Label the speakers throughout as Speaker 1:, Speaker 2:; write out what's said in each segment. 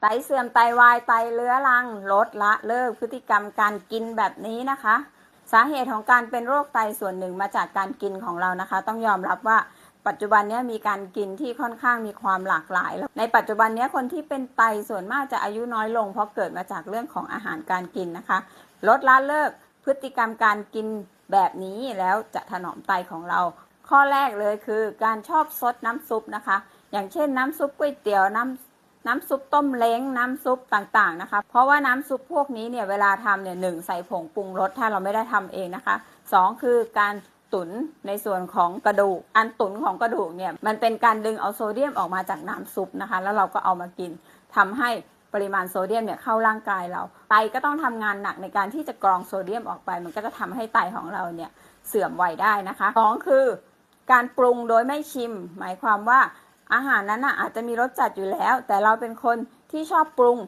Speaker 1: ไตเสื่อมไตวายไตเรื้อรังลดละเลิกพฤติกรรมการกินแบบนี้นะคะ สาเหตุของการเป็นโรคไตส่วนหนึ่งมาจากการกินของเรานะคะ ต้องยอมรับว่าปัจจุบันนี้มีการกินที่ค่อนข้างมีความหลากหลายแล้วในปัจจุบันนี้คนที่เป็นไตส่วนมากจะอายุน้อยลง เพราะเกิดมาจากเรื่องของอาหารการกินนะคะ ลดละเลิกพฤติกรรมการกินแบบนี้แล้วจะถนอมไตของเรา ข้อแรกเลยคือการชอบซดน้ำซุปนะคะ อย่างเช่นน้ำซุปก๋วยเตี๋ยวน้ำ น้ำซุปต้มเล้งน้ำซุปต่างๆนะคะ เพราะว่าน้ำซุปพวกนี้เนี่ยเวลาทำเนี่ยหนึ่งใส่ผงปรุงรสถ้าเราไม่ได้ทำเองนะคะสองคือการตุ๋นในส่วนของกระดูก อันตุ๋นของกระดูกเนี่ยมันเป็นการดึงเอาโซเดียมออกมาจากน้ำซุปนะคะ แล้วเราก็เอามากินทำให้ปริมาณโซเดียมเนี่ยเข้าร่างกายเราไตก็ต้องทำงานหนักในการที่จะกรองโซเดียมออกไป มันก็จะทำให้ไตของเราเนี่ยเสื่อมไวได้นะคะสองคือ การปรุงโดยไม่ชิม หมายความว่า อาหารนั้นน่ะอาจจะมีรสจัดอยู่แล้ว แต่เราเป็นคนที่ชอบปรุง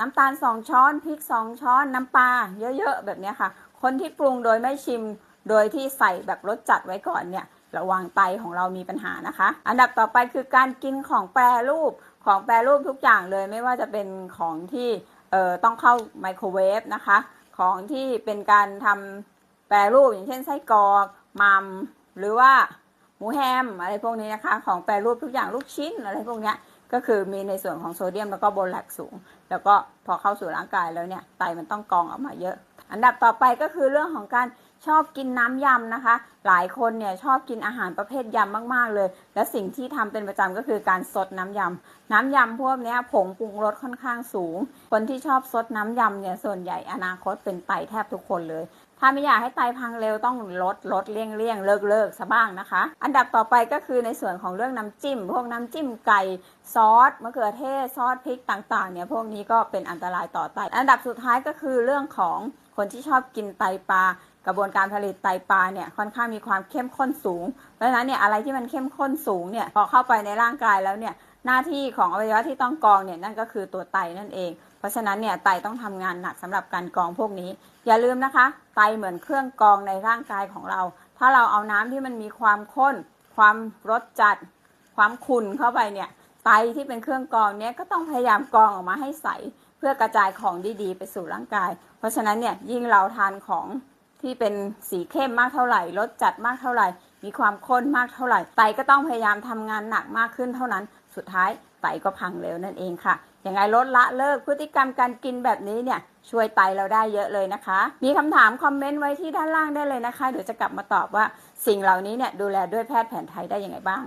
Speaker 1: น้ำตาลสองช้อนพริกสองช้อนน้ำปลาเยอะๆแบบนี้ค่ะ คนที่ปรุงโดยไม่ชิมโดยที่ใส่แบบรสจัดไว้ก่อนเนี่ยระวังไตของเรามีปัญหานะคะ อันดับต่อไปคือการกินของแปรรูปของแปรรูปทุกอย่างเลยไม่ว่าจะเป็นของที่เอ่อต้องเข้าไมโครเวฟนะคะ ของที่เป็นการทำแปรรูปอย่างเช่นไส้กรอกมัมหรือว่า หมูแฮมอะไรพวกนี้นะคะ ของแปรรูปทุกอย่างลูกชิ้นอะไรพวกนี้ก็คือมีในส่วนของโซเดียมแล้วก็โบแลกสูง แล้วก็พอเข้าสู่ร่างกายแล้วเนี่ยไตมันต้องกองออกมาเยอะ อันดับต่อไปก็คือเรื่องของการชอบกินน้ำยำนะคะ หลายคนเนี่ยชอบกินอาหารประเภทยำมากๆเลย และสิ่งที่ทำเป็นประจำก็คือการซดน้ำยำ น้ำยำพวกนี้ผงปรุงรสค่อนข้างสูง คนที่ชอบซดน้ำยำเนี่ยส่วนใหญ่อนาคตเป็นไตแทบทุกคนเลย ถ้าไม่อยากให้ไตพังเร็วต้องลดลดเลี่ยงเลี่ยงเลิกเลิกซะบ้างนะคะ อันดับต่อไปก็คือในส่วนของเรื่องน้ำจิ้ม พวกน้ำจิ้มไก่ซอสมะเขือเทศซอสพริกต่างๆเนี่ยพวกนี้ก็เป็นอันตรายต่อไต อันดับสุดท้ายก็คือเรื่องของคนที่ชอบกินไตปลากระบวนการผลิตไตปลาเนี่ยค่อนข้างมีความเข้มข้นสูง เพราะฉะนั้นเนี่ยอะไรที่มันเข้มข้นสูงเนี่ยพอเข้าไปในร่างกายแล้วเนี่ยหน้าที่ของอวัยวะที่ต้องกรองเนี่ยนั่นก็คือตัวไตนั่นเอง เพราะฉะนั้นเนี่ยไตต้องทำงานหนักสำหรับการกรองพวกนี้ อย่าลืมนะคะ ไตเหมือนเครื่องกรองในร่างกายของเรา ถ้าเราเอาน้ำที่มันมีความข้น ความรสจัด ความขุ่นเข้าไปเนี่ยไตที่เป็นเครื่องกรองเนี่ยก็ต้องพยายามกรองออกมาให้ใสเพื่อกระจายของดีๆ ไปสู่ร่างกาย เพราะฉะนั้นเนี่ยยิ่งเราทานของที่เป็นสีเข้มมากเท่าไหร่รสจัดมากเท่าไหร่ มีความข้นมากเท่าไหร่ ไตก็ต้องพยายามทำงานหนักมากขึ้นเท่านั้น สุดท้ายไตก็พังเร็วนั่นเองค่ะ ยังไงลดละเลิกพฤติกรรมการกินแบบนี้เนี่ยช่วยไตเราได้เยอะเลยนะคะ มีคำถามคอมเมนต์ไว้ที่ด้านล่างได้เลยนะคะ เดี๋ยวจะกลับมาตอบว่าสิ่งเหล่านี้เนี่ยดูแลด้วยแพทย์แผนไทยได้ยังไงบ้าง